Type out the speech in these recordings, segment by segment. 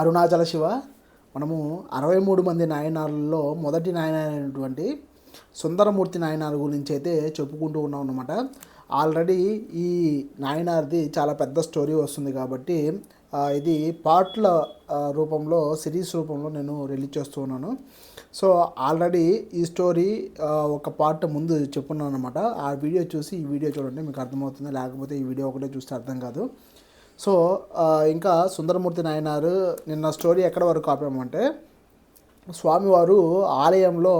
అరుణాచల శివ. మనము అరవై మూడు మంది నాయనార్లలో మొదటి నాయనార్ అయినటువంటి సుందరమూర్తి నాయనార్ గురించి అయితే చెప్పుకుంటూ ఉన్నాం అనమాట ఆల్రెడీ ఈ నాయనార్ది చాలా పెద్ద స్టోరీ వస్తుంది కాబట్టి ఇది పార్ట్ల రూపంలో సిరీస్ రూపంలో నేను రిలీజ్ చేస్తూ ఉన్నాను. సో ఆల్రెడీ ఈ స్టోరీ ఒక పార్ట్ ముందు చెప్పున్నాను అనమాట ఆ వీడియో చూసి ఈ వీడియో చూడండి మీకు అర్థమవుతుంది. లేకపోతే ఈ వీడియో ఒకటే చూస్తే అర్థం కాదు. సో ఇంకా సుందరమూర్తి నాయనారు నిన్న స్టోరీ ఎక్కడ వరకు ఆపామంటే స్వామివారు ఆలయంలో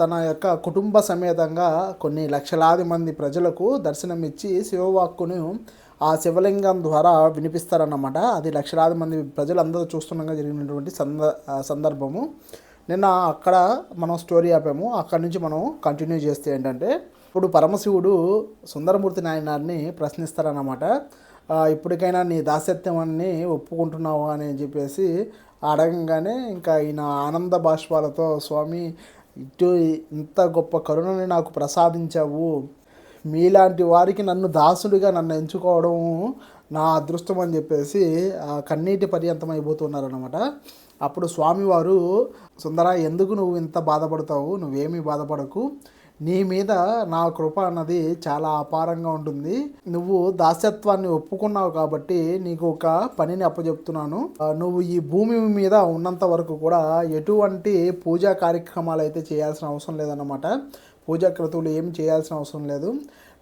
తన యొక్క కుటుంబ సమేతంగా కొన్ని లక్షలాది మంది ప్రజలకు దర్శనమిచ్చి శివవాక్కును ఆ శివలింగం ద్వారా వినిపిస్తారన్నమాట. అది లక్షలాది మంది ప్రజలందరూ చూస్తుండగా జరిగినటువంటి సంద సందర్భము. నిన్న అక్కడ మనం స్టోరీ ఆపాము. అక్కడి నుంచి మనం కంటిన్యూ చేస్తే ఏంటంటే ఇప్పుడు పరమశివుడు సుందరమూర్తి నాయనారిని ప్రశ్నిస్తారన్నమాట. ఇప్పటికైనా నీ దాస్యత్వాన్ని ఒప్పుకుంటున్నావా అని చెప్పేసి అడగంగానే ఇంకా ఈయన ఆనంద బాష్పాలతో స్వామి ఇటు ఇంత గొప్ప కరుణని నాకు ప్రసాదించావు. మీలాంటి వారికి నన్ను దాసుడిగా నన్ను ఎంచుకోవడం నా అదృష్టం అని చెప్పేసి కన్నీటి పర్యంతం అయిపోతున్నారనమాట అప్పుడు స్వామివారు సుందర ఎందుకు నువ్వు ఇంత బాధపడతావు? నువ్వేమీ బాధపడకు. నీ మీద నా కృప అన్నది చాలా అపారంగా ఉంటుంది. నువ్వు దాస్యత్వాన్ని ఒప్పుకున్నావు కాబట్టి నీకు ఒక పనిని అప్పచెప్తున్నాను నువ్వు ఈ భూమి మీద ఉన్నంత వరకు కూడా ఎటువంటి పూజా కార్యక్రమాలు అయితే చేయాల్సిన అవసరం లేదన్నమాట. పూజా క్రతువులు ఏం చేయాల్సిన అవసరం లేదు.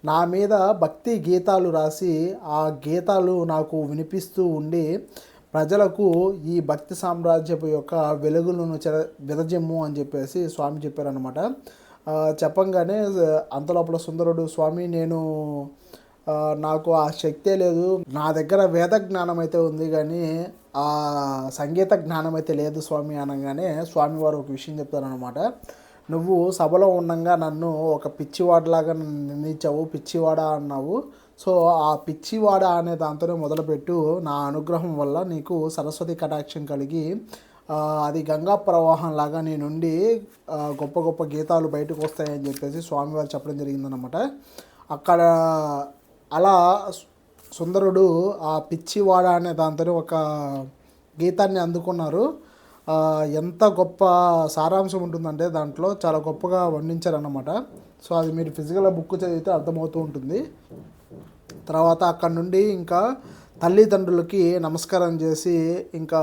నా మీద భక్తి గీతాలు రాసి ఆ గీతాలు నాకు వినిపిస్తూ ఉండి ప్రజలకు ఈ భక్తి సామ్రాజ్యపు యొక్క వెలుగులను చెర విదజమ్ము అని చెప్పేసి స్వామి చెప్పారనమాట ఆ, చెప్పంగానే అంతలోపల సుందరుడు స్వామి నేను నాకు ఆ శక్తే లేదు. నా దగ్గర వేద జ్ఞానం అయితే ఉంది కానీ ఆ సంగీత జ్ఞానం అయితే లేదు స్వామి అనగానే స్వామివారు ఒక విషయం చెప్తారనమాట నువ్వు సభలో ఉండగా నన్ను ఒక పిచ్చివాడలాగా నన్ను నిర్ణయించావు పిచ్చివాడ అన్నావు. సో ఆ పిచ్చివాడ అనే దాంతోనే మొదలుపెట్టు. నా అనుగ్రహం వల్ల నీకు సరస్వతి కటాక్షం కలిగి అది గంగా ప్రవాహం లాగా నీ నుండి గొప్ప గొప్ప గీతాలు బయటకు వస్తాయని చెప్పేసి స్వామివారు చెప్పడం జరిగిందనమాట అక్కడ అలా సుందరుడు ఆ పిచ్చివాడ అనే దాంతో ఒక గీతాన్ని అందుకున్నారు. ఎంత గొప్ప సారాంశం ఉంటుందంటే దాంట్లో చాలా గొప్పగా వర్ణించారన్నమాట. సో అది మీరు ఫిజికల్ బుక్ చదివితే అర్థమవుతూ ఉంటుంది. తర్వాత అక్కడ నుండి ఇంకా తల్లిదండ్రులకి నమస్కారం చేసి ఇంకా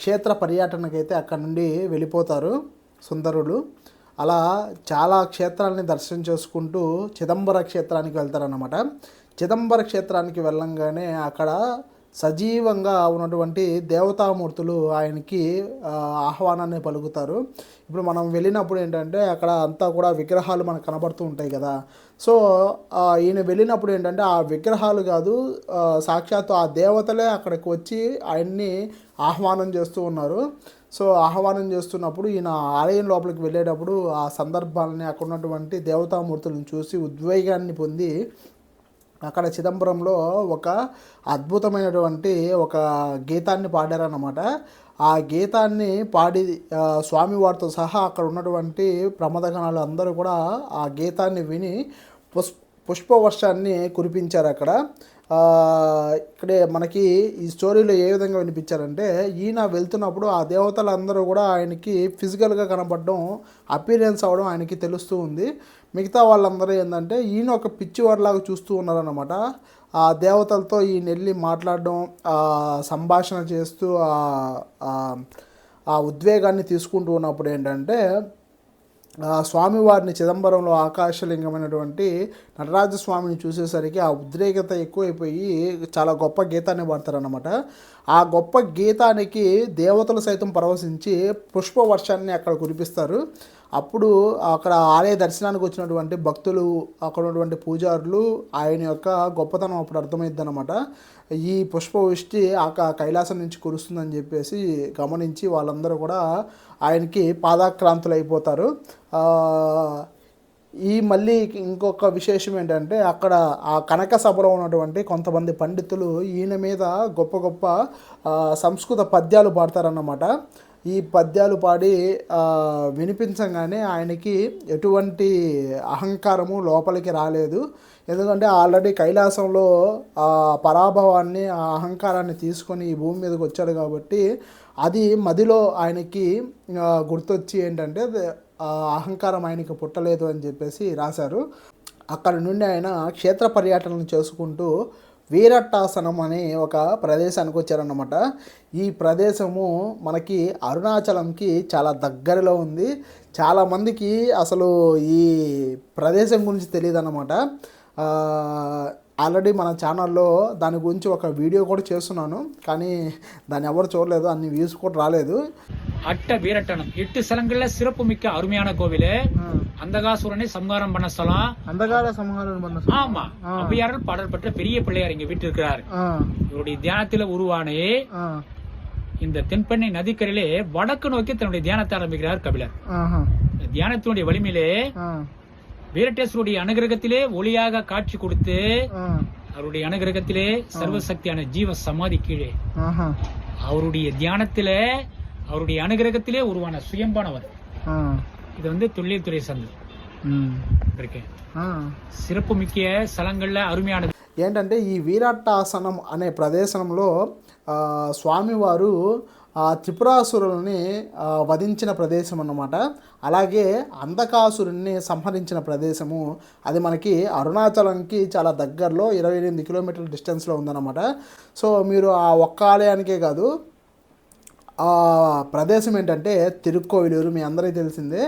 క్షేత్ర పర్యటనకైతే అక్కడ నుండి వెళ్ళిపోతారు సుందరులు. అలా చాలా క్షేత్రాలని దర్శనం చేసుకుంటూ చిదంబర క్షేత్రానికి వెళ్తారన్నమాట. చిదంబర క్షేత్రానికి వెళ్ళంగానే అక్కడ సజీవంగా ఉన్నటువంటి దేవతామూర్తులు ఆయనకి ఆహ్వానాన్ని పలుకుతారు. ఇప్పుడు మనం వెళ్ళినప్పుడు ఏంటంటే అక్కడ అంతా కూడా విగ్రహాలు మనకు కనబడుతూ ఉంటాయి కదా. సో ఈయన వెళ్ళినప్పుడు ఏంటంటే ఆ విగ్రహాలు కాదు సాక్షాత్తు ఆ దేవతలే అక్కడికి వచ్చి ఆయన్ని ఆహ్వానం చేస్తూ ఉన్నారు. సో ఆహ్వానం చేస్తున్నప్పుడు ఈయన ఆలయం లోపలికి వెళ్ళేటప్పుడు ఆ సందర్భాలని అక్కడ ఉన్నటువంటి దేవతామూర్తులను చూసి ఉద్వేగాన్ని పొంది అక్కడ చిదంబరంలో ఒక అద్భుతమైనటువంటి ఒక గీతాన్ని పాడారన్నమాట. ఆ గీతాన్ని పాడి స్వామి స్వామివారితో సహా అక్కడ ఉన్నటువంటి ప్రమదగణాలు అందరూ కూడా ఆ గీతాన్ని విని పుష్ పుష్పవర్షాన్ని కురిపించారు అక్కడ ఇక్కడే మనకి ఈ స్టోరీలో ఏ విధంగా వినిపించారంటే ఈయన వెళ్తున్నప్పుడు ఆ దేవతలందరూ కూడా ఆయనకి ఫిజికల్గా కనపడడం అపీరియన్స్ అవ్వడం ఆయనకి తెలుస్తూ ఉంది. మిగతా వాళ్ళందరూ ఏంటంటే ఈయన ఒక పిచ్చివాడిలాగా చూస్తూ ఉన్నారనమాట ఆ దేవతలతో ఈయన వెళ్ళి మాట్లాడడం ఆ సంభాషణ చేస్తూ ఆ- ఆ- ఉద్వేగాన్ని తీసుకుంటూ ఉన్నప్పుడు ఏంటంటే స్వామివారిని చిదంబరంలో ఆకాశలింగమైనటువంటి నటరాజ స్వామిని చూసేసరికి ఆ ఉద్రేకత ఎక్కువైపోయి చాలా గొప్ప గీతాన్ని పాడతారనమాట ఆ గొప్ప గీతానికి దేవతలు సైతం పరవశించి పుష్పవర్షాన్ని అక్కడ కురిపిస్తారు. అప్పుడు అక్కడ ఆలయ దర్శనానికి వచ్చినటువంటి భక్తులు అక్కడ ఉన్నటువంటి పూజారులు ఆయన యొక్క గొప్పతనం అప్పుడు అర్థమైద్ది అనమాట ఈ పుష్పవృష్టి ఆ కైలాసం నుంచి కురుస్తుందని చెప్పేసి గమనించి వాళ్ళందరూ కూడా ఆయనకి పాదాక్రాంతులు అయిపోతారు ఈ మళ్ళీ ఇంకొక విశేషం ఏంటంటే అక్కడ ఆ కనక సభలో ఉన్నటువంటి కొంతమంది పండితులు ఈయన మీద గొప్ప గొప్ప సంస్కృత పద్యాలు పాడతారన్నమాట. ఈ పద్యాలు పాడి వినిపించగానే ఆయనకి ఎటువంటి అహంకారము లోపలికి రాలేదు. ఎందుకంటే ఆల్రెడీ కైలాసంలో ఆ పరాభవాన్ని ఆ అహంకారాన్ని తీసుకొని ఈ భూమి మీదకి వచ్చాడు కాబట్టి అది మదిలో ఆయనకి గుర్తొచ్చి ఏంటంటే అహంకారం ఆయనకి పుట్టలేదు అని చెప్పేసి రాశారు. అక్కడ నుండి ఆయన క్షేత్ర పర్యటనలు చేసుకుంటూ వీరట్టాసనం అనే ఒక ప్రదేశానికి వచ్చారన్నమాట. ఈ ప్రదేశము మనకి అరుణాచలంకి చాలా దగ్గరలో ఉంది. చాలామందికి అసలు ఈ ప్రదేశం గురించి తెలియదు అన్నమాట ఆల్రెడీ మన ఛానల్లో దాని గురించి ఒక వీడియో కూడా చేస్తున్నాను కానీ దాన్ని ఎవరు చూడలేదు అన్ని వ్యూస్ కూడా రాలేదు அட்ட வீரட்டனம் எட்டு ஸ்தலங்கள்ல சிறப்பு மிக்க அருமையான கோவில் அந்தகாசுரனை சம்ஹாரம் பண்ண ஸ்தலம் అందగాల సంహారం ஆமா ஔவையாரால் பாடல் பெற்ற பெரிய பிள்ளையார் இங்க வீட்டு இருக்கிறார் இவருடைய தியானத்துல உருவானே இந்த தென்பெண்ணை நதிக்கரையிலே வடக்கு நோக்கி தன்னுடைய தியானத்தை ஆரம்பிக்கிறார் கபிலர் இந்த தியானத்தினுடைய வலிமையிலே வீரட்டேஸ்வருடைய அனுகிரகத்திலே ஒளியாக காட்சி கொடுத்து அவருடைய அனுகிரகத்திலே சர்வசக்தியான ஜீவ சமாதி கீழே அவருடைய தியானத்திலே அவருடைய அனுகிரகத்திலே உருவான சுயம்பானவர் இது வந்து தொழில்துறை சந்து இருக்கு சிறப்பு மிக்க ஸ்தலங்கள்ல அருமையானது ఏంటంటే ఈ వీరాట్టాసనం అనే ప్రదేశంలో ఆ, స్వామివారు ఆ త్రిపురాసురుల్ని వధించిన ప్రదేశం అన్నమాట అలాగే అంధకాసురుణ్ణి సంహరించిన ప్రదేశము. అది మనకి అరుణాచలంకి చాలా దగ్గరలో ఇరవై ఎనిమిది కిలోమీటర్ల డిస్టెన్స్లో ఉందన్నమాట. సో మీరు ఆ ఒక్క ఆలయానికే కాదు ప్రదేశం ఏంటంటే తిరుక్కోవిలూరు మీ అందరికీ తెలిసిందే.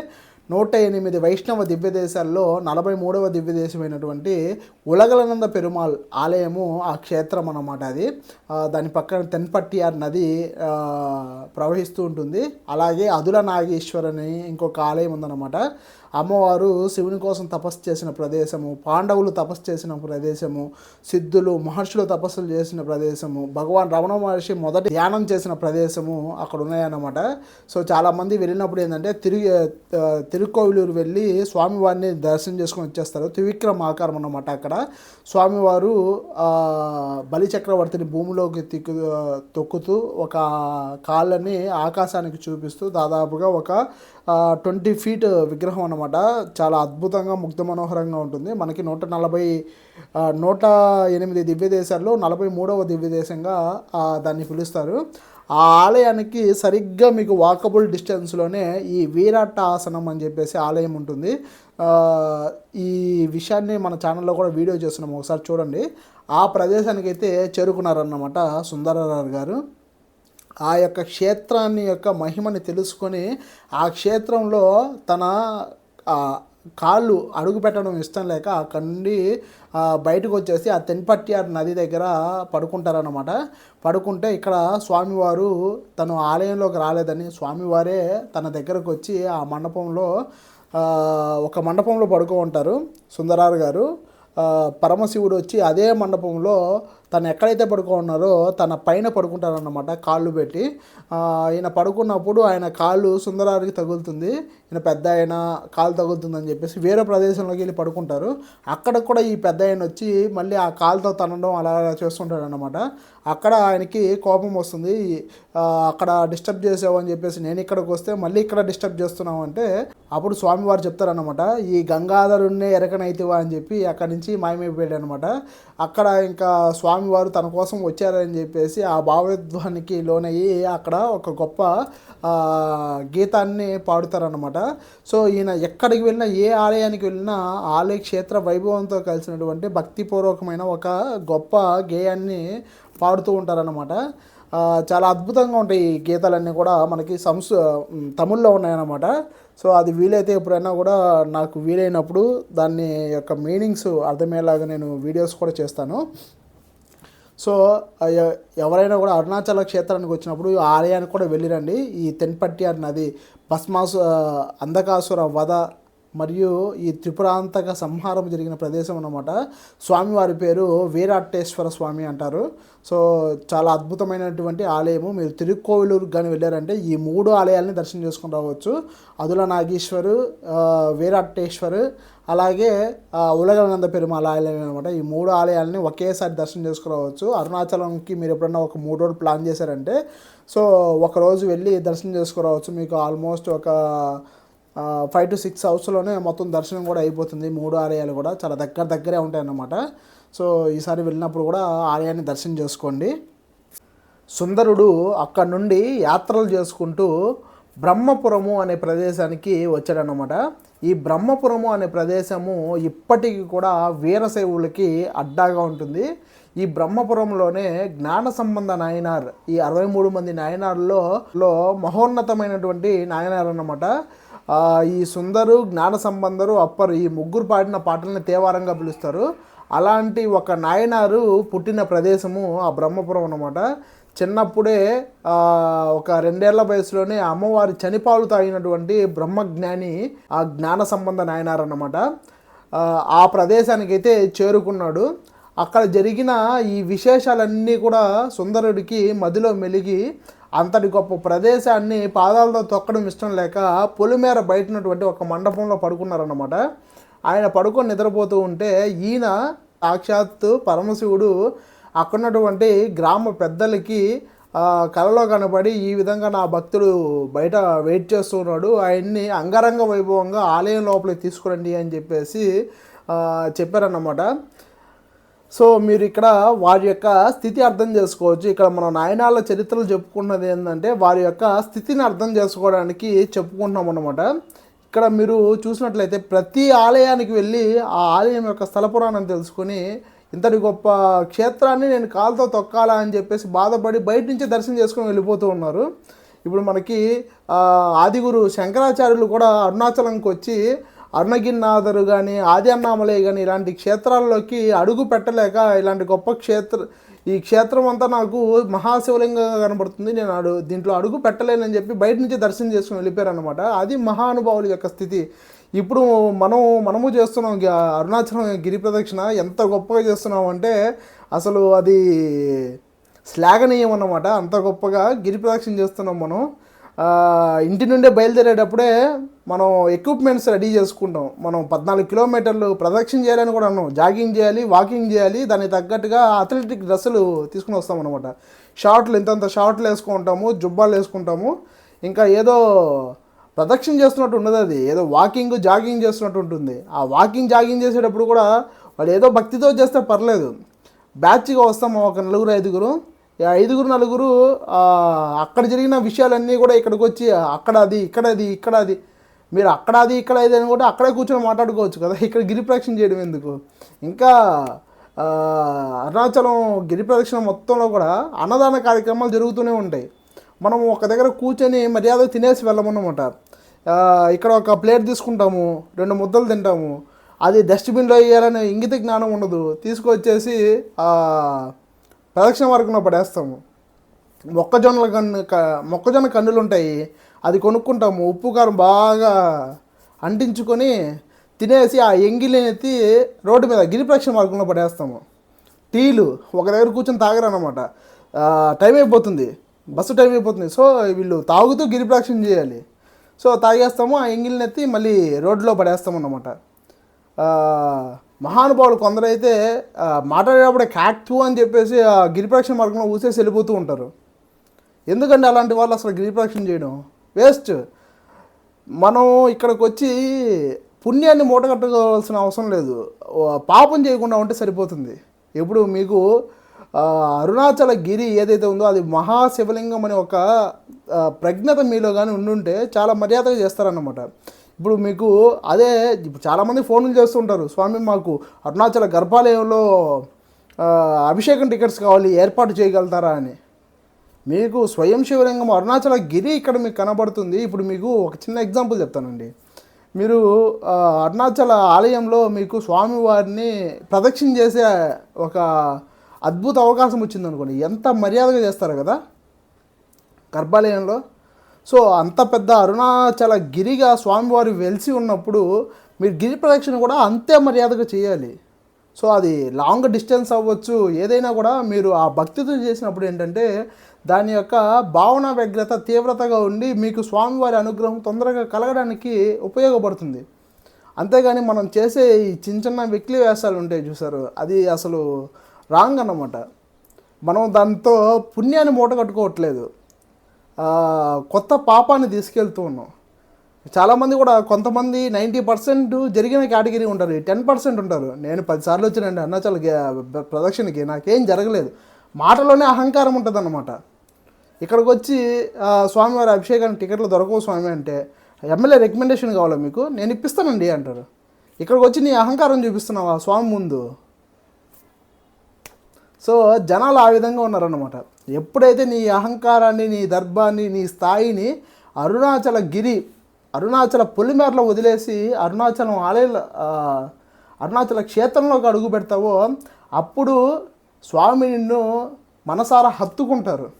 నూట ఎనిమిది వైష్ణవ దివ్య దేశాల్లో నలభై మూడవ దివ్యదేశమైనటువంటి ఉలగలనంద పెరుమాళ్ ఆలయము ఆ క్షేత్రం అన్నమాట అది. దాని పక్కన తెన్పట్టియార్ నది ప్రవహిస్తూ ఉంటుంది. అలాగే అదుల నాగేశ్వర్ అని ఇంకొక ఆలయం ఉందన్నమాట. అమ్మవారు శివుని కోసం తపస్సు చేసిన ప్రదేశము పాండవులు తపస్సు చేసిన ప్రదేశము సిద్ధులు మహర్షులు తపస్సులు చేసిన ప్రదేశము భగవాన్ రమణ మహర్షి మొదటి ధ్యానం చేసిన ప్రదేశము అక్కడ ఉన్నాయన్నమాట. సో చాలామంది వెళ్ళినప్పుడు ఏంటంటే తిరిగి తిరుక్కోవిలూరు వెళ్ళి స్వామివారిని దర్శనం చేసుకొని వచ్చేస్తారు. త్రివిక్రమ ఆకారం అన్నమాట అక్కడ. స్వామివారు బలిచక్రవర్తిని భూమిలోకి తిక్కు తొక్కుతూ ఒక కాళ్ళని ఆకాశానికి చూపిస్తూ దాదాపుగా ఒక ట్వంటీ ఫీట్ విగ్రహం అన్నమాట. చాలా అద్భుతంగా ముగ్ధ మనోహరంగా ఉంటుంది. మనకి నూట నలభై నూట ఎనిమిది దివ్య దేశాల్లో నలభై మూడవ దివ్య దేశంగా దాన్ని పిలుస్తారు. ఆ ఆలయానికి సరిగ్గా మీకు వాకబుల్ డిస్టెన్స్లోనే ఈ వీరాట్ట ఆసనం అని చెప్పేసి ఆలయం ఉంటుంది. ఈ విషయాన్ని మన ఛానల్లో కూడా వీడియో చేస్తున్నాము ఒకసారి చూడండి. ఆ ప్రదేశానికి అయితే చేరుకున్నారన్నమాట సుందరరావు గారు. ఆ యొక్క క్షేత్రాన్ని యొక్క మహిమని తెలుసుకొని ఆ క్షేత్రంలో తన కాళ్ళు అడుగు పెట్టడం ఇష్టం లేక అక్కడి నుండి ఆ, బయటకు వచ్చేసి ఆ తెన్పట్టియార్ నది దగ్గర పడుకుంటారనమాట పడుకుంటే ఇక్కడ స్వామివారు తను ఆలయంలోకి రాలేదని స్వామివారే తన దగ్గరకు వచ్చి ఆ మండపంలో ఒక మండపంలో పడుకో ఉంటారు సుందరారు గారు. పరమశివుడు వచ్చి అదే మండపంలో తను ఎక్కడైతే పడుకున్నారో తన పైన పడుకుంటారన్నమాట కాళ్ళు పెట్టి. ఈయన పడుకున్నప్పుడు ఆయన కాళ్ళు సుందరారికి తగులుతుంది. ఈయన పెద్ద ఆయన కాలు తగులుతుందని చెప్పేసి వేరే ప్రదేశంలోకి వెళ్ళి పడుకుంటారు. అక్కడ కూడా ఈ పెద్ద ఆయన వచ్చి మళ్ళీ ఆ కాలుతో తనడం అలా చేస్తుంటాడు అనమాట అక్కడ ఆయనకి కోపం వస్తుంది. అక్కడ డిస్టర్బ్ చేసావు అని చెప్పేసి నేను ఇక్కడికి వస్తే మళ్ళీ ఇక్కడ డిస్టర్బ్ చేస్తున్నావు అంటే అప్పుడు స్వామివారు చెప్తారనమాట ఈ గంగాధరుణ్ణే ఎరకనైతివా అని చెప్పి అక్కడి నుంచి మాయమైపోయాడు అనమాట అక్కడ ఇంకా స్వామివారు తన కోసం వచ్చారని చెప్పేసి ఆ భావోద్వానికి లోనయ్యి అక్కడ ఒక గొప్ప గీతాన్ని పాడుతారనమాట సో ఈయన ఎక్కడికి వెళ్ళినా ఏ ఆలయానికి వెళ్ళినా ఆలయ క్షేత్ర వైభవంతో కలిసినటువంటి భక్తిపూర్వకమైన ఒక గొప్ప గేయాన్ని పాడుతూ ఉంటారనమాట చాలా అద్భుతంగా ఉంటాయి ఈ గీతాలన్నీ కూడా మనకి సంస్ తమిళ్ళో ఉన్నాయన్నమాట. సో అది వీలైతే ఎప్పుడైనా కూడా నాకు వీలైనప్పుడు దాన్ని యొక్క మీనింగ్స్ అర్థమయ్యేలాగా నేను వీడియోస్ కూడా చేస్తాను. సో ఎవరైనా కూడా అరుణాచల క్షేత్రానికి వచ్చినప్పుడు ఆలయానికి కూడా వెళ్ళిరండి. ఈ తెన్పట్టి అన్నది భస్మాసు అంధకాసుర వధ మరియు ఈ త్రిపురాంతక సంహారం జరిగిన ప్రదేశం అన్నమాట. స్వామివారి పేరు వీరాటేశ్వర స్వామి అంటారు. సో చాలా అద్భుతమైనటువంటి ఆలయము. మీరు తిరుక్కోవిలూరు కానీ వెళ్ళారంటే ఈ మూడు ఆలయాలని దర్శనం చేసుకుని రావచ్చు. అదుల నాగేశ్వరు ఆ, వీరాటేశ్వరు అలాగే ఉలగనంద పెరుమాల ఆలయం అనమాట ఈ మూడు ఆలయాలని ఒకేసారి దర్శనం చేసుకురావచ్చు అరుణాచలంకి మీరు ఎప్పుడన్నా ఒక మూడు రోజులు ప్లాన్ చేశారంటే సో ఒకరోజు వెళ్ళి దర్శనం చేసుకురావచ్చు మీకు ఆల్మోస్ట్ ఒక ఫైవ్ టు సిక్స్ అవర్స్లోనే మొత్తం దర్శనం కూడా అయిపోతుంది. మూడు ఆలయాలు కూడా చాలా దగ్గర దగ్గరే ఉంటాయి అన్నమాట సో ఈసారి వెళ్ళినప్పుడు కూడా ఆలయాన్ని దర్శనం చేసుకోండి. సుందరుడు అక్కడి నుండి యాత్రలు చేసుకుంటూ బ్రహ్మపురము అనే ప్రదేశానికి వచ్చాడనమాట ఈ బ్రహ్మపురము అనే ప్రదేశము ఇప్పటికీ కూడా వీరశైవులకి అడ్డాగా ఉంటుంది. ఈ బ్రహ్మపురంలోనే జ్ఞాన సంబంధ నాయనార్ ఈ అరవై మూడు మంది నాయనార్లో లో మహోన్నతమైనటువంటి నాయనార్ అన్నమాట ఈ సుందరు జ్ఞాన సంబంధరు అప్పరు ఈ ముగ్గురు పాడిన పాటలను తేవారంగా పిలుస్తారు. అలాంటి ఒక నాయనారు పుట్టిన ప్రదేశము ఆ బ్రహ్మపురం అనమాట చిన్నప్పుడే ఒక రెండేళ్ళ వయసులోనే అమ్మవారి చనిపాలు తాగినటువంటి బ్రహ్మజ్ఞాని ఆ జ్ఞాన సంబంధ నాయనారు అన్నమాట. ఆ, ఆ ప్రదేశానికి అయితే చేరుకున్నాడు. అక్కడ జరిగిన ఈ విశేషాలన్నీ కూడా సుందరుడికి మదిలో మెలిగి అంతటి గొప్ప ప్రదేశాన్ని పాదాలతో తొక్కడం ఇష్టం లేక పొలిమేర బయటనటువంటి ఒక మండపంలో పడుకున్నారన్నమాట. ఆయన పడుకొని నిద్రపోతూ ఉంటే ఈయన సాక్షాత్తు పరమశివుడు అక్కడున్నటువంటి గ్రామ పెద్దలకి కలలో కనబడి ఈ విధంగా నా భక్తుడు బయట వెయిట్ చేస్తున్నాడు ఆయన్ని అంగరంగ వైభవంగా ఆలయం లోపలికి తీసుకురండి అని చెప్పేసి చెప్పారన్నమాట. సో మీరు ఇక్కడ వారి యొక్క స్థితి అర్థం చేసుకోవచ్చు. ఇక్కడ మన నాయనాల చరిత్రలు చెప్పుకున్నది ఏంటంటే వారి యొక్క స్థితిని అర్థం చేసుకోవడానికి చెప్పుకుంటున్నాం అనమాట ఇక్కడ మీరు చూసినట్లయితే ప్రతి ఆలయానికి వెళ్ళి ఆ ఆలయం యొక్క స్థల పురాణం తెలుసుకొని ఇంతటి గొప్ప క్షేత్రాన్ని నేను కాలుతో తొక్కాలా అని చెప్పేసి బాధపడి బయట నుంచి దర్శనం చేసుకొని వెళ్ళిపోతూ ఉన్నారు. ఇప్పుడు మనకి ఆదిగురు శంకరాచార్యులు కూడా అరుణాచలంకి వచ్చి అరుణగిరినాథరు కానీ ఆది కానీ ఇలాంటి క్షేత్రాల్లోకి అడుగు పెట్టలేక ఇలాంటి గొప్ప క్షేత్ర ఈ క్షేత్రం అంతా నాకు మహాశివలింగంగా కనబడుతుంది. నేను అడు దీంట్లో అడుగు పెట్టలేనని చెప్పి బయట నుంచి దర్శనం చేసుకుని వెళ్ళిపోయారు అనమాట అది మహానుభావుల యొక్క స్థితి. ఇప్పుడు మనం మనము చేస్తున్నాం అరుణాచలం గిరి ప్రదక్షిణ. ఎంత గొప్పగా చేస్తున్నాం అంటే అసలు అది శ్లాఘనీయం అన్నమాట. అంత గొప్పగా గిరి ప్రదక్షిణ చేస్తున్నాం మనం. ఇంటి నుండే బయలుదేరేటప్పుడే మనం ఎక్విప్మెంట్స్ రెడీ చేసుకుంటాం. మనం పద్నాలుగు కిలోమీటర్లు ప్రదక్షిణ చేయాలని కూడా అన్నాం. జాగింగ్ చేయాలి వాకింగ్ చేయాలి దానికి తగ్గట్టుగా అథ్లెటిక్ డ్రెస్సులు తీసుకుని వస్తాం అనమాట షార్ట్లు ఇంతంత షార్ట్లు వేసుకుంటాము జుబ్బాలు వేసుకుంటాము. ఇంకా ఏదో ప్రదక్షిణ చేస్తున్నట్టు ఉండదు అది. ఏదో వాకింగ్ జాగింగ్ చేస్తున్నట్టు ఉంటుంది. ఆ వాకింగ్ జాగింగ్ చేసేటప్పుడు కూడా వాళ్ళు ఏదో భక్తితో చేస్తే పర్లేదు. బ్యాచ్గా వస్తాము ఒక నలుగురు ఐదుగురు. ఐదుగురు నలుగురు అక్కడ జరిగిన విషయాలన్నీ కూడా ఇక్కడికి వచ్చి అక్కడ అది ఇక్కడ అది ఇక్కడ అది మీరు అక్కడ అది ఇక్కడ అది అని కూడా అక్కడే కూర్చొని మాట్లాడుకోవచ్చు కదా. ఇక్కడ గిరిప్రదక్షిణ చేయడం ఎందుకు? ఇంకా అరుణాచలం గిరిప్రదక్షిణ మొత్తంలో కూడా అన్నదాన కార్యక్రమాలు జరుగుతూనే ఉంటాయి. మనం ఒక దగ్గర కూర్చొని మర్యాద తినేసి వెళ్ళమన్నమాట. ఇక్కడ ఒక ప్లేట్ తీసుకుంటాము రెండు ముద్దలు తింటాము. అది డస్ట్బిన్లో వేయాలనే ఇంగిత జ్ఞానం ఉండదు. తీసుకొచ్చేసి ప్రదక్షిణ మార్గంలో పడేస్తాము. మొక్కజొన్నల కన్ను మొక్కజొన్న కన్నులు ఉంటాయి అది కొనుక్కుంటాము. ఉప్పు కారం బాగా అంటించుకొని తినేసి ఆ ఎంగిలిని ఎత్తి రోడ్డు మీద గిరి ప్రదక్షిణ మార్గంలో పడేస్తాము. టీలు ఒక దగ్గర కూర్చొని తాగరనమాట టైం అయిపోతుంది. బస్సు టైం అయిపోతుంది. సో వీళ్ళు తాగుతూ గిరిప్రక్షణ చేయాలి. సో తాగేస్తాము. ఆ ఎంగిల్ని ఎత్తి మళ్ళీ రోడ్లో పడేస్తాము అన్నమాట మహానుభావులు కొందరైతే మాట్లాడేటప్పుడు మాట్లాడేటప్పుడే క్యాక్టు అని చెప్పేసి ఆ గిరిప్రక్షణ మార్గంలో ఊసేసి వెళ్ళిపోతూ ఉంటారు. ఎందుకంటే అలాంటి వాళ్ళు అసలు గిరిప్రక్షణ చేయడం? వేస్ట్ మనం ఇక్కడికి వచ్చి పుణ్యాన్ని మూటగట్టుకోవాల్సిన అవసరం లేదు. పాపం చేయకుండా ఉంటే సరిపోతుంది. ఇప్పుడు మీకు అరుణాచల గిరి ఏదైతే ఉందో అది మహాశివలింగం అనే ఒక ప్రజ్ఞత మీలో కానీ ఉండుంటే చాలా మర్యాదగా చేస్తారన్నమాట. ఇప్పుడు మీకు అదే ఇప్పుడు చాలామంది ఫోన్లు చేస్తుంటారు. స్వామి మాకు అరుణాచల గర్భాలయంలో అభిషేకం టికెట్స్ కావాలి ఏర్పాటు చేయగలుగుతారా అని. మీకు స్వయం శివలింగం అరుణాచల గిరి ఇక్కడ మీకు కనబడుతుంది. ఇప్పుడు మీకు ఒక చిన్న ఎగ్జాంపుల్ చెప్తానండి. మీరు అరుణాచల ఆలయంలో మీకు స్వామివారిని ప్రదక్షిణ చేసే ఒక అద్భుత అవకాశం వచ్చిందనుకోండి. ఎంత మర్యాదగా చేస్తారు కదా. గర్భాలయంలో సో అంత పెద్ద అరుణాచల గిరిగా స్వామివారు వెలిసి ఉన్నప్పుడు మీరు గిరి ప్రదక్షిణ కూడా అంతే మర్యాదగా చేయాలి. సో అది లాంగ్ డిస్టెన్స్ అవ్వచ్చు. ఏదైనా కూడా మీరు ఆ భక్తితో చేసినప్పుడు ఏంటంటే దాని యొక్క భావన వ్యగ్రత తీవ్రతగా ఉండి మీకు స్వామివారి అనుగ్రహం తొందరగా కలగడానికి ఉపయోగపడుతుంది. అంతేగాని మనం చేసే ఈ చిన్న చిన్న వెక్లి వేషాలు ఉంటాయి చూసారు. అది అసలు రాంగ్ అన్నమాట. మనం దాంతో పుణ్యాన్ని మూట కట్టుకోవట్లేదు. కొత్త పాపాన్ని తీసుకెళ్తూ ఉన్నాం. చాలామంది కూడా కొంతమంది నైంటీ పర్సెంట్ జరిగిన కేటగిరీ ఉంటారు. టెన్ పర్సెంట్ ఉంటారు. నేను పదిసార్లు వచ్చినండి అరుణాచల్ ప్రదక్షిణకి. నాకేం జరగలేదు. మాటలోనే అహంకారం ఉంటుంది ఇక్కడికి వచ్చి స్వామివారి అభిషేకానికి టికెట్లు దొరకవు స్వామి అంటే ఎమ్మెల్యే రికమెండేషన్ కావాలా మీకు? నేను ఇప్పిస్తానండి అంటారు. ఇక్కడికి వచ్చి నీ అహంకారం చూపిస్తున్నావా స్వామి ముందు? సో జనాలు ఆ విధంగా ఉన్నారన్నమాట. ఎప్పుడైతే నీ అహంకారాన్ని నీ దర్భాన్ని నీ స్థాయిని అరుణాచల గిరి అరుణాచల పొలిమేరలో వదిలేసి అరుణాచలం ఆలయ అరుణాచల క్షేత్రంలోకి అడుగు పెడతావో అప్పుడు స్వామి నిన్ను మనసారా హత్తుకుంటారు.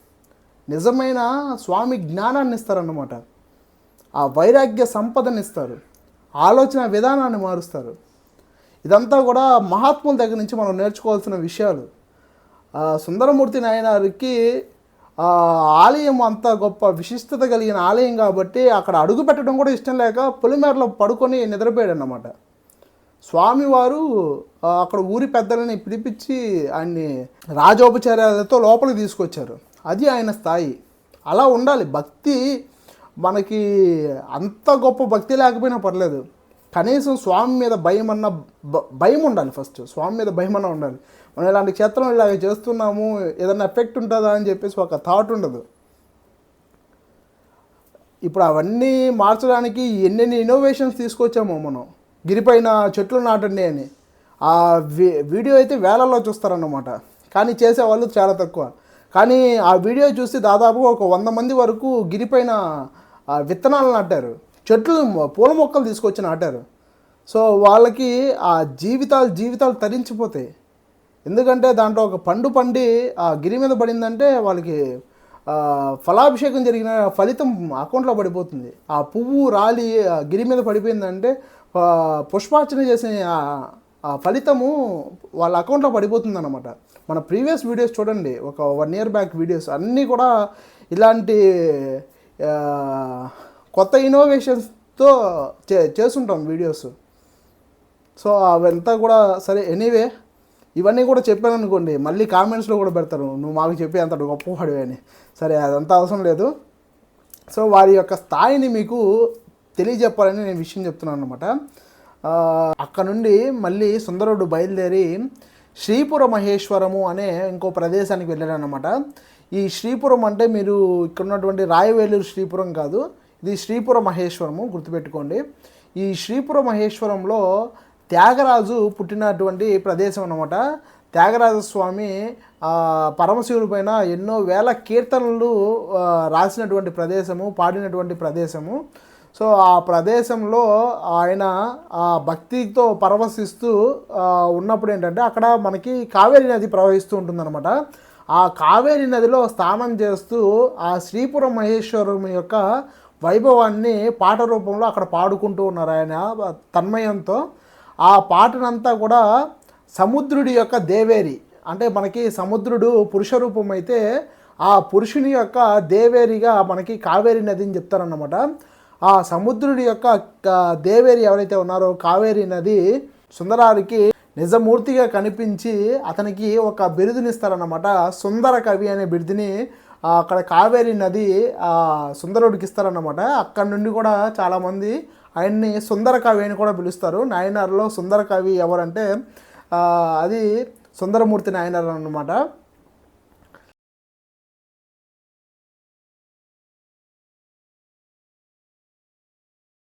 నిజమైన స్వామి జ్ఞానాన్ని ఇస్తారన్నమాట. ఆ వైరాగ్య సంపదని ఇస్తారు. ఆలోచన విధానాన్ని మారుస్తారు. ఇదంతా కూడా మహాత్ముల దగ్గర నుంచి మనం నేర్చుకోవాల్సిన విషయాలు. సుందరమూర్తి నాయనారికి ఆలయం అంత గొప్ప విశిష్టత కలిగిన ఆలయం కాబట్టి అక్కడ అడుగు పెట్టడం కూడా ఇష్టం లేక పొలిమేరలో పడుకొని నిద్రపోయాడు అన్నమాట స్వామివారు అక్కడ ఊరి పెద్దలని పిలిపించి ఆయన్ని రాజోపచార్యాలతో లోపలికి తీసుకొచ్చారు. అది ఆయన స్థాయి. అలా ఉండాలి. భక్తి మనకి అంత గొప్ప భక్తి లేకపోయినా పర్లేదు. కనీసం స్వామి మీద భయం అన్న భ- భయం ఉండాలి ఫస్ట్. స్వామి మీద భయం అన్న ఉండాలి. మనం ఇలాంటి క్షేత్రం ఇలాగ చేస్తున్నాము ఏదైనా ఎఫెక్ట్ ఉంటుందా అని చెప్పేసి ఒక థాట్ ఉండదు. ఇప్పుడు అవన్నీ మార్చడానికి ఎన్నెన్ని ఇన్నోవేషన్స్ తీసుకొచ్చామో మనం. గిరిపైన చెట్లు నాటండి అని. ఆ వీడియో అయితే వేలల్లో చూస్తారన్నమాట. కానీ చేసేవాళ్ళు చాలా తక్కువ. కానీ ఆ వీడియో చూసి దాదాపు ఒక వంద మంది వరకు గిరిపైన విత్తనాలు నాటారు. చెట్లు పూల మొక్కలు తీసుకొచ్చి నాటారు. సో వాళ్ళకి ఆ జీవితాలు జీవితాలు తరించిపోతాయి. ఎందుకంటే దాంట్లో ఒక పండు పండి ఆ గిరి మీద పడిందంటే వాళ్ళకి ఫలాభిషేకం జరిగిన ఫలితం అకౌంట్లో పడిపోతుంది. ఆ పువ్వు రాలి ఆ గిరి మీద పడిపోయిందంటే పుష్పార్చన చేసిన ఆ- ఫలితము వాళ్ళ అకౌంట్లో పడిపోతుంది అనమాట మన ప్రీవియస్ వీడియోస్ చూడండి ఒక వన్ ఇయర్ బ్యాక్ వీడియోస్ అన్నీ కూడా ఇలాంటి కొత్త ఇన్నోవేషన్స్తో చే చేస్తుంటాం వీడియోస్. సో అవంతా కూడా సరే ఎనీవే ఇవన్నీ కూడా చెప్పాను అనుకోండి మళ్ళీ కామెంట్స్లో కూడా పెడతారు నువ్వు మాకు చెప్పి అంత గొప్పవాడు అని. సరే అదంతా అవసరం లేదు. సో వారి యొక్క స్థాయిని మీకు తెలియజెప్పాలని నేను విషయం చెప్తున్నాను అనమాట అక్కడ నుండి మళ్ళీ సుందరుడు బయలుదేరి శ్రీపుర మహేశ్వరము అనే ఇంకో ప్రదేశానికి వెళ్ళాడనమాట ఈ శ్రీపురం అంటే మీరు ఇక్కడ ఉన్నటువంటి రాయవేలూరు శ్రీపురం కాదు ఇది శ్రీపుర మహేశ్వరము గుర్తుపెట్టుకోండి. ఈ శ్రీపుర మహేశ్వరంలో త్యాగరాజు పుట్టినటువంటి ప్రదేశం అన్నమాట. త్యాగరాజస్వామి పరమశివుని పైన ఎన్నో వేల కీర్తనలు రాసినటువంటి ప్రదేశము పాడినటువంటి ప్రదేశము. సో ఆ ప్రదేశంలో ఆయన ఆ భక్తితో పరవశిస్తూ ఉన్నప్పుడు ఏంటంటే అక్కడ మనకి కావేరి నది ప్రవహిస్తూ ఉంటుందన్నమాట. ఆ కావేరి నదిలో స్నానం చేస్తూ ఆ శ్రీపురం మహేశ్వరం యొక్క వైభవాన్ని పాట రూపంలో అక్కడ పాడుకుంటూ ఉన్నారు ఆయన తన్మయంతో. ఆ పాటనంతా కూడా సముద్రుడి యొక్క దేవేరి. అంటే మనకి సముద్రుడు పురుష రూపం అయితే ఆ పురుషుని యొక్క దేవేరిగా మనకి కావేరి నదిని చెప్తారన్నమాట. ఆ సముద్రుడి యొక్క దేవేరి ఎవరైతే ఉన్నారో కావేరి నది సుందరారికి నిజమూర్తిగా కనిపించి అతనికి ఒక బిరుదునిస్తారన్నమాట సుందర కవి అనే బిరుదుని అక్కడ కావేరి నది ఆ, సుందరుడికి ఇస్తారన్నమాట. అక్కడ నుండి కూడా చాలామంది ఆయన్ని సుందర కవి అని కూడా పిలుస్తారు. నాయనార్లో సుందర కవి ఎవరంటే అది సుందరమూర్తి నాయనార్ అనమాట